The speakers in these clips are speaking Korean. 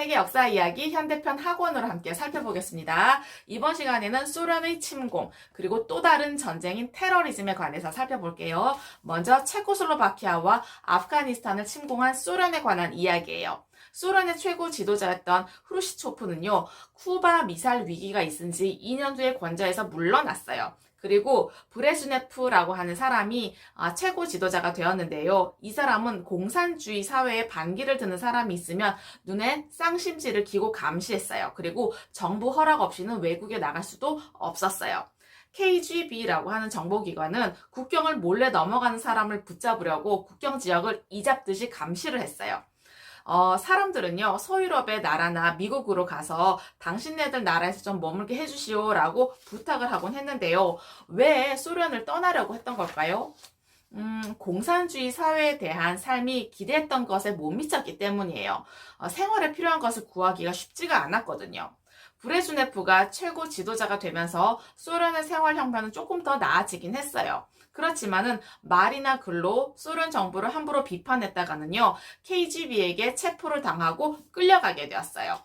세계 역사 이야기 현대편 학원으로 함께 살펴보겠습니다. 이번 시간에는 소련의 침공, 그리고 또 다른 전쟁인 테러리즘에 관해서 살펴볼게요. 먼저 체코슬로바키아와 아프가니스탄을 침공한 소련에 관한 이야기예요. 소련의 최고 지도자였던 후르시초프는요, 쿠바 미사일 위기가 있은 지 2년 뒤에 권좌에서 물러났어요. 그리고 브레즈네프라고 하는 사람이 아, 최고 지도자가 되었는데요. 이 사람은 공산주의 사회에 반기를 드는 사람이 있으면 눈에 쌍심지를 기고 감시했어요. 그리고 정부 허락 없이는 외국에 나갈 수도 없었어요. KGB라고 하는 정보기관은 국경을 몰래 넘어가는 사람을 붙잡으려고 국경 지역을 이잡듯이 감시를 했어요. 어, 사람들은요, 서유럽의 나라나 미국으로 가서 당신네들 나라에서 좀 머물게 해주시오라고 부탁을 하곤 했는데요. 왜 소련을 떠나려고 했던 걸까요? 음, 공산주의 사회에 대한 삶이 기대했던 것에 못 미쳤기 때문이에요. 어, 생활에 필요한 것을 구하기가 쉽지가 않았거든요. 브레즈네프가 최고 지도자가 되면서 소련의 생활 형편은 조금 더 나아지긴 했어요. 그렇지만은 말이나 글로 소련 정부를 함부로 비판했다가는요, KGB에게 체포를 당하고 끌려가게 되었어요.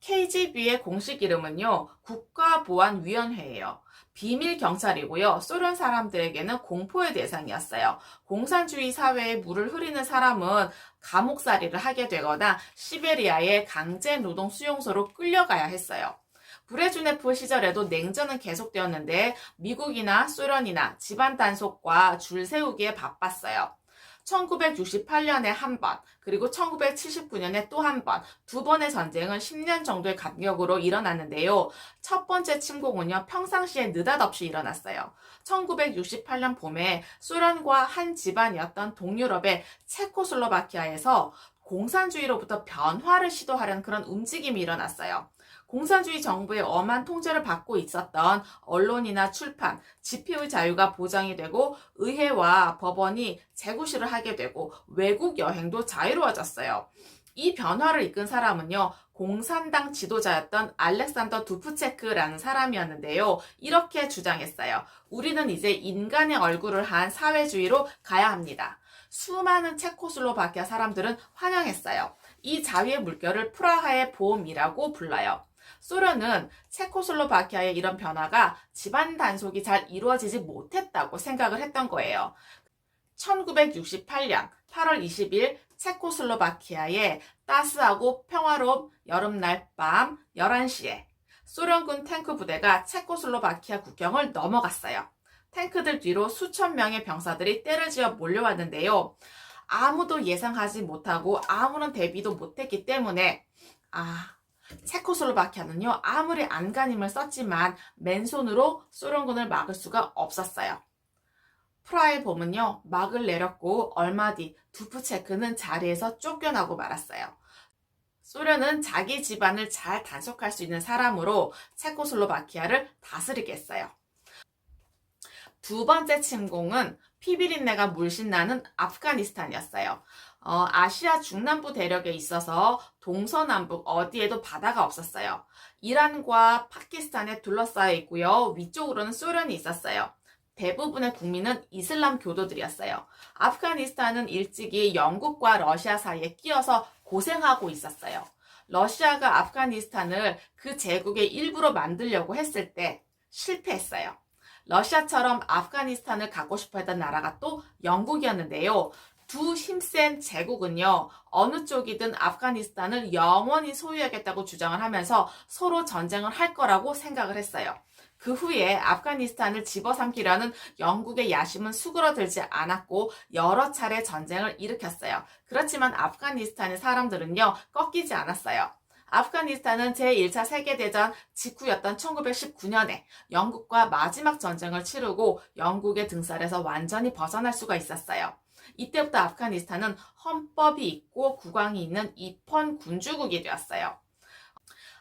KGB의 공식 이름은요, 국가보안위원회예요. 비밀 경찰이고요. 소련 사람들에게는 공포의 대상이었어요. 공산주의 사회에 물을 흐리는 사람은 감옥살이를 하게 되거나 시베리아의 강제 노동 수용소로 끌려가야 했어요. 브레주네프 시절에도 냉전은 계속되었는데 미국이나 소련이나 집안 단속과 줄 세우기에 바빴어요. 1968년에 한 번, 그리고 1979년에 또 한 번, 두 번의 전쟁은 10년 정도의 간격으로 일어났는데요. 첫 번째 침공은요, 평상시에 느닷없이 일어났어요. 1968년 봄에 소련과 한 집안이었던 동유럽의 체코슬로바키아에서 공산주의로부터 변화를 시도하려는 그런 움직임이 일어났어요. 공산주의 정부의 엄한 통제를 받고 있었던 언론이나 출판, 집회의 자유가 보장이 되고 의회와 법원이 재구시를 하게 되고 외국 여행도 자유로워졌어요. 이 변화를 이끈 사람은요, 공산당 지도자였던 알렉산더 두프체크라는 사람이었는데요. 이렇게 주장했어요. 우리는 이제 인간의 얼굴을 한 사회주의로 가야 합니다. 수많은 체코슬로바키아 사람들은 환영했어요. 이 자유의 물결을 프라하의 봄이라고 불러요. 소련은 체코슬로바키아의 이런 변화가 집안 단속이 잘 이루어지지 못했다고 생각을 했던 거예요. 1968년 8월 20일 체코슬로바키아의 따스하고 평화로운 여름날 밤 11시에 소련군 탱크 부대가 체코슬로바키아 국경을 넘어갔어요. 탱크들 뒤로 수천 명의 병사들이 때를 지어 몰려왔는데요. 아무도 예상하지 못하고 아무런 대비도 못했기 때문에 아 체코슬로바키아는요 아무리 안간힘을 썼지만 맨손으로 소련군을 막을 수가 없었어요. 프라의 봄은요 막을 내렸고 얼마 뒤 두프체크는 자리에서 쫓겨나고 말았어요. 소련은 자기 집안을 잘 단속할 수 있는 사람으로 체코슬로바키아를 다스리겠어요. 두 번째 침공은 피비린내가 물씬 나는 아프가니스탄이었어요. 어, 아시아 중남부 대륙에 있어서 동서남북 어디에도 바다가 없었어요. 이란과 파키스탄에 둘러싸여 있고요. 위쪽으로는 소련이 있었어요. 대부분의 국민은 이슬람 교도들이었어요. 아프가니스탄은 일찍이 영국과 러시아 사이에 끼어서 고생하고 있었어요. 러시아가 아프가니스탄을 그 제국의 일부로 만들려고 했을 때 실패했어요. 러시아처럼 아프가니스탄을 갖고 싶어 했던 나라가 또 영국이었는데요. 두 힘센 제국은요, 어느 쪽이든 아프가니스탄을 영원히 소유하겠다고 주장을 하면서 서로 전쟁을 할 거라고 생각을 했어요. 그 후에 아프가니스탄을 집어삼키려는 영국의 야심은 수그러들지 않았고 여러 차례 전쟁을 일으켰어요. 그렇지만 아프가니스탄의 사람들은요, 꺾이지 않았어요. 아프가니스탄은 제1차 세계대전 직후였던 1919년에 영국과 마지막 전쟁을 치르고 영국의 등살에서 완전히 벗어날 수가 있었어요. 이때부터 아프가니스탄은 헌법이 있고 국왕이 있는 입헌 군주국이 되었어요.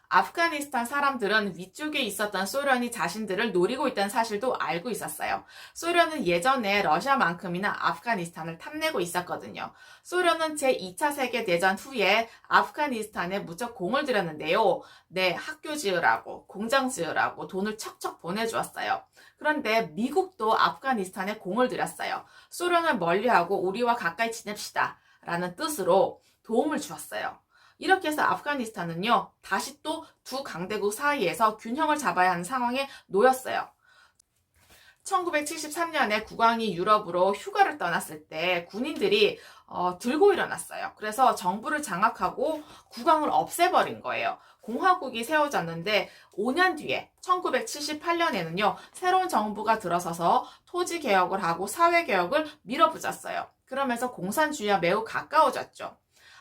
아프가니스탄 사람들은 위쪽에 있었던 소련이 자신들을 노리고 있다는 사실도 알고 있었어요. 소련은 예전에 러시아만큼이나 아프가니스탄을 탐내고 있었거든요. 소련은 제2차 세계대전 후에 아프가니스탄에 무척 공을 들였는데요. 네, 학교 지으라고, 공장 지으라고 돈을 척척 보내주었어요. 그런데 미국도 아프가니스탄에 공을 들였어요. 소련을 멀리하고 우리와 가까이 지냅시다. 라는 뜻으로 도움을 주었어요. 이렇게 해서 아프가니스탄은요, 다시 또 두 강대국 사이에서 균형을 잡아야 하는 상황에 놓였어요. 1973년에 국왕이 유럽으로 휴가를 떠났을 때 군인들이 어, 들고 일어났어요. 그래서 정부를 장악하고 국왕을 없애버린 거예요. 공화국이 세워졌는데 5년 뒤에 1978년에는요 새로운 정부가 들어서서 토지 개혁을 하고 사회 개혁을 밀어붙였어요. 그러면서 공산주의와 매우 가까워졌죠.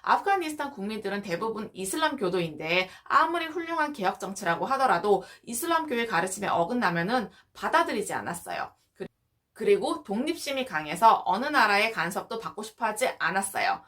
아프가니스탄 국민들은 대부분 이슬람교도인데 아무리 훌륭한 개혁 정치라고 하더라도 이슬람교의 가르침에 어긋나면은 받아들이지 않았어요. 그- 그리고 독립심이 강해서 어느 나라의 간섭도 받고 싶어 하지 않았어요.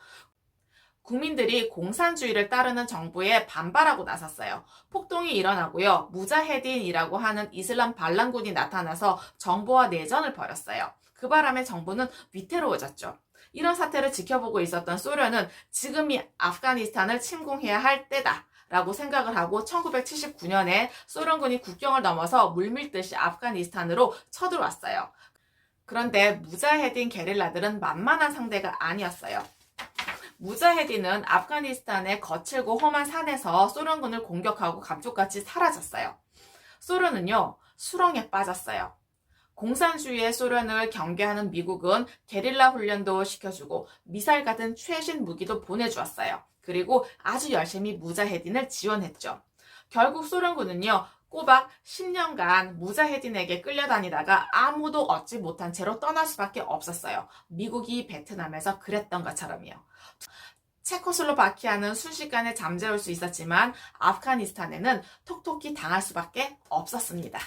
국민들이 공산주의를 따르는 정부에 반발하고 나섰어요. 폭동이 일어나고요. 무자헤딘이라고 하는 이슬람 반란군이 나타나서 정부와 내전을 벌였어요. 그 바람에 정부는 위태로워졌죠. 이런 사태를 지켜보고 있었던 소련은 지금이 아프가니스탄을 침공해야 할 때다. 라고 생각을 하고 1979년에 소련군이 국경을 넘어서 물밀듯이 아프가니스탄으로 쳐들어왔어요. 그런데 무자헤딘 게릴라들은 만만한 상대가 아니었어요. 무자헤딘은 아프가니스탄의 거칠고 험한 산에서 소련군을 공격하고 감쪽같이 사라졌어요. 소련은요, 수렁에 빠졌어요. 공산주의의 소련을 경계하는 미국은 게릴라 훈련도 시켜주고 미사일 같은 최신 무기도 보내주었어요. 그리고 아주 열심히 무자헤딘을 지원했죠. 결국 소련군은요, 꼬박 10년간 무자헤딘에게 끌려다니다가 아무도 얻지 못한 채로 떠날 수밖에 없었어요. 미국이 베트남에서 그랬던 것처럼요. 체코슬로바키아는 순식간에 잠재울 수 있었지만 아프가니스탄에는 톡톡히 당할 수밖에 없었습니다.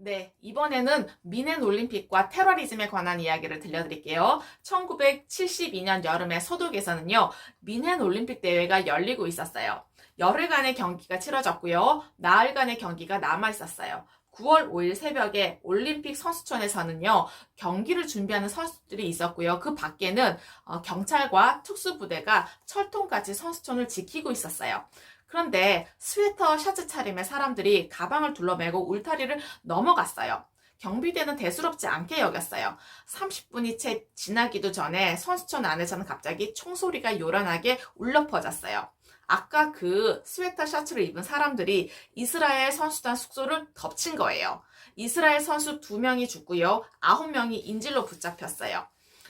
네, 이번에는 미넨 올림픽과 테러리즘에 관한 이야기를 들려드릴게요. 1972년 여름에 소독에서는요, 미넨 올림픽 대회가 열리고 있었어요. 열흘간의 경기가 치러졌고요. 나흘간의 경기가 남아 있었어요. 9월 5일 새벽에 올림픽 선수촌에서는요, 경기를 준비하는 선수들이 있었고요. 그 밖에는 어, 경찰과 특수부대가 철통같이 선수촌을 지키고 있었어요. 그런데 스웨터 셔츠 차림의 사람들이 가방을 둘러매고 울타리를 넘어갔어요. 경비대는 대수롭지 않게 여겼어요. 30분이 채 지나기도 전에 선수촌 안에서는 갑자기 총소리가 요란하게 울려 퍼졌어요. 아까 그 스웨터 셔츠를 입은 사람들이 이스라엘 선수단 숙소를 덮친 거예요. 이스라엘 선수 두 명이 죽고요. 아홉 명이 인질로 붙잡혔어요.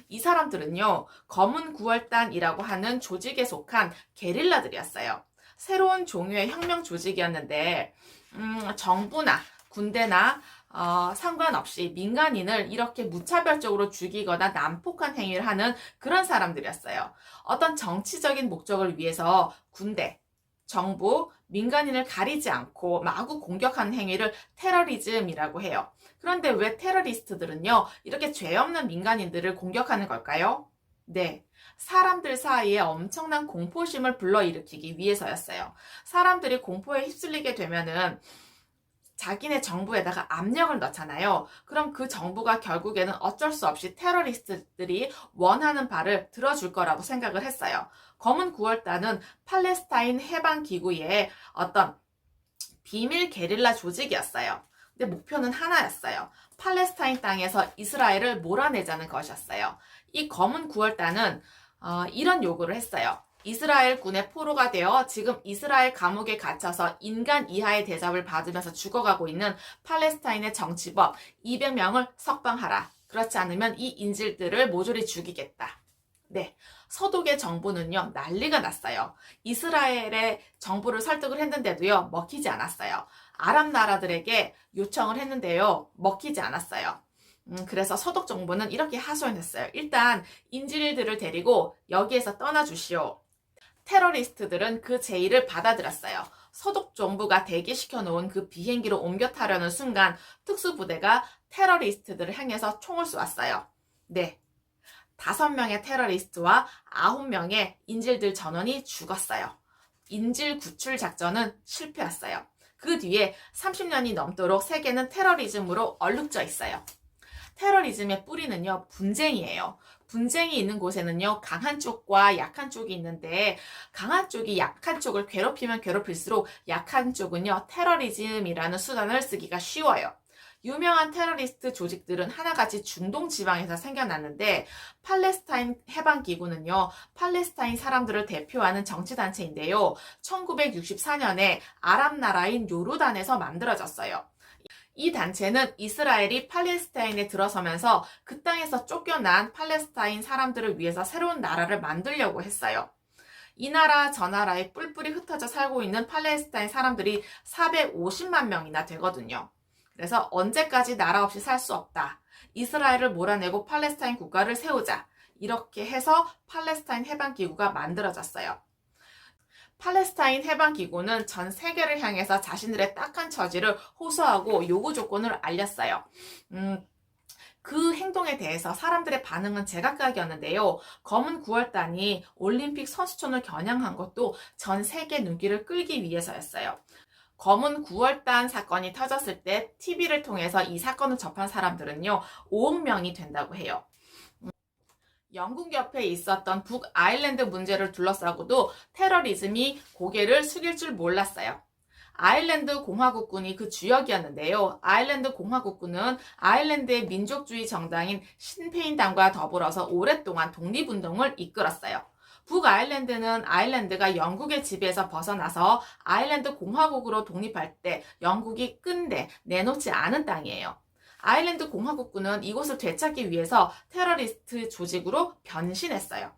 이 사람들은요, 검은 구월단이라고 하는 조직에 속한 게릴라들이었어요. 새로운 종류의 혁명 조직이었는데, 음, 정부나 군대나 어, 상관없이 민간인을 이렇게 무차별적으로 죽이거나 난폭한 행위를 하는 그런 사람들이었어요. 어떤 정치적인 목적을 위해서 군대, 정부, 민간인을 가리지 않고 마구 공격하는 행위를 테러리즘이라고 해요. 그런데 왜 테러리스트들은요, 이렇게 죄 없는 민간인들을 공격하는 걸까요? 네. 사람들 사이에 엄청난 공포심을 불러일으키기 위해서였어요. 사람들이 공포에 휩쓸리게 되면은 자기네 정부에다가 압력을 넣잖아요. 그럼 그 정부가 결국에는 어쩔 수 없이 테러리스트들이 원하는 바를 들어줄 거라고 생각을 했어요. 검은 9월단은 팔레스타인 해방기구의 어떤 비밀 게릴라 조직이었어요. 근데 목표는 하나였어요. 팔레스타인 땅에서 이스라엘을 몰아내자는 것이었어요. 이 검은 9월단은 어, 이런 요구를 했어요. 이스라엘 군의 포로가 되어 지금 이스라엘 감옥에 갇혀서 인간 이하의 대접을 받으면서 죽어가고 있는 팔레스타인의 정치범 200명을 석방하라. 그렇지 않으면 이 인질들을 모조리 죽이겠다. 네. 서독의 정부는요, 난리가 났어요. 이스라엘의 정부를 설득을 했는데도요, 먹히지 않았어요. 아랍 나라들에게 요청을 했는데요, 먹히지 않았어요. 음, 그래서 서독 정부는 이렇게 하소연했어요. 일단 인질들을 데리고 여기에서 떠나 주시오. 테러리스트들은 그 제의를 받아들였어요. 서독 정부가 대기시켜 놓은 그 비행기로 옮겨 타려는 순간 특수부대가 테러리스트들을 향해서 총을 쏘았어요. 네. 다섯 명의 테러리스트와 아홉 명의 인질들 전원이 죽었어요. 인질 구출 작전은 실패했어요. 그 뒤에 30년이 넘도록 세계는 테러리즘으로 얼룩져 있어요. 테러리즘의 뿌리는요, 분쟁이에요. 분쟁이 있는 곳에는요, 강한 쪽과 약한 쪽이 있는데, 강한 쪽이 약한 쪽을 괴롭히면 괴롭힐수록 약한 쪽은요, 테러리즘이라는 수단을 쓰기가 쉬워요. 유명한 테러리스트 조직들은 하나같이 중동 지방에서 생겨났는데 팔레스타인 해방 기구는요, 팔레스타인 사람들을 대표하는 정치 단체인데요. 1964년에 아랍 나라인 요르단에서 만들어졌어요. 이 단체는 이스라엘이 팔레스타인에 들어서면서 그 땅에서 쫓겨난 팔레스타인 사람들을 위해서 새로운 나라를 만들려고 했어요. 이 나라 저 나라에 뿔뿔이 흩어져 살고 있는 팔레스타인 사람들이 450만 명이나 되거든요. 그래서 언제까지 나라 없이 살 수 없다. 이스라엘을 몰아내고 팔레스타인 국가를 세우자. 이렇게 해서 팔레스타인 해방기구가 만들어졌어요. 팔레스타인 해방기구는 전 세계를 향해서 자신들의 딱한 처지를 호소하고 요구 조건을 알렸어요. 음, 그 행동에 대해서 사람들의 반응은 제각각이었는데요. 검은 9월단이 올림픽 선수촌을 겨냥한 것도 전 세계 눈길을 끌기 위해서였어요. 검은 9월단 사건이 터졌을 때 TV를 통해서 이 사건을 접한 사람들은요, 5억 명이 된다고 해요. 음, 영국 옆에 있었던 북 아일랜드 문제를 둘러싸고도 테러리즘이 고개를 숙일 줄 몰랐어요. 아일랜드 공화국군이 그 주역이었는데요. 아일랜드 공화국군은 아일랜드의 민족주의 정당인 신페인당과 더불어서 오랫동안 독립운동을 이끌었어요. 북아일랜드는 아일랜드가 영국의 지배에서 벗어나서 아일랜드 공화국으로 독립할 때 영국이 끝내 내놓지 않은 땅이에요. 아일랜드 공화국군은 이곳을 되찾기 위해서 테러리스트 조직으로 변신했어요.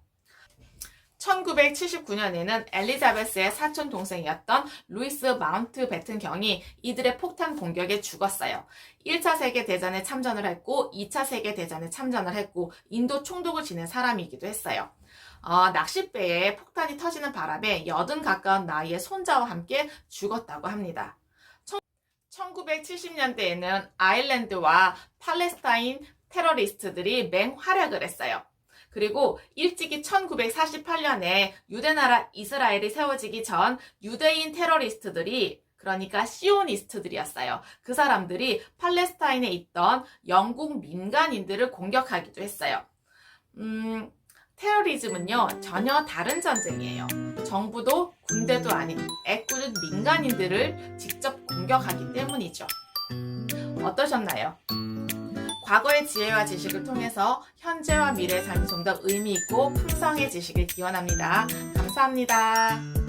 1979년에는 엘리자베스의 사촌 동생이었던 루이스 마운트 베튼 경이 이들의 폭탄 공격에 죽었어요. 1차 세계대전에 참전을 했고 2차 세계대전에 참전을 했고 인도 총독을 지낸 사람이기도 했어요. 어, 낚싯배에 폭탄이 터지는 바람에 여든 가까운 나이의 손자와 함께 죽었다고 합니다. 1970년대에는 아일랜드와 팔레스타인 테러리스트들이 맹활약을 했어요. 그리고 일찍이 1948년에 유대나라 이스라엘이 세워지기 전 유대인 테러리스트들이 그러니까 시오니스트들이었어요. 그 사람들이 팔레스타인에 있던 영국 민간인들을 공격하기도 했어요. 음, 테러리즘은요, 전혀 다른 전쟁이에요. 정부도 군대도 아닌 애꿎은 민간인들을 직접 공격하기 때문이죠. 어떠셨나요? 과거의 지혜와 지식을 통해서 현재와 미래의 삶이 좀 더 의미 있고 풍성해지시길 기원합니다. 감사합니다.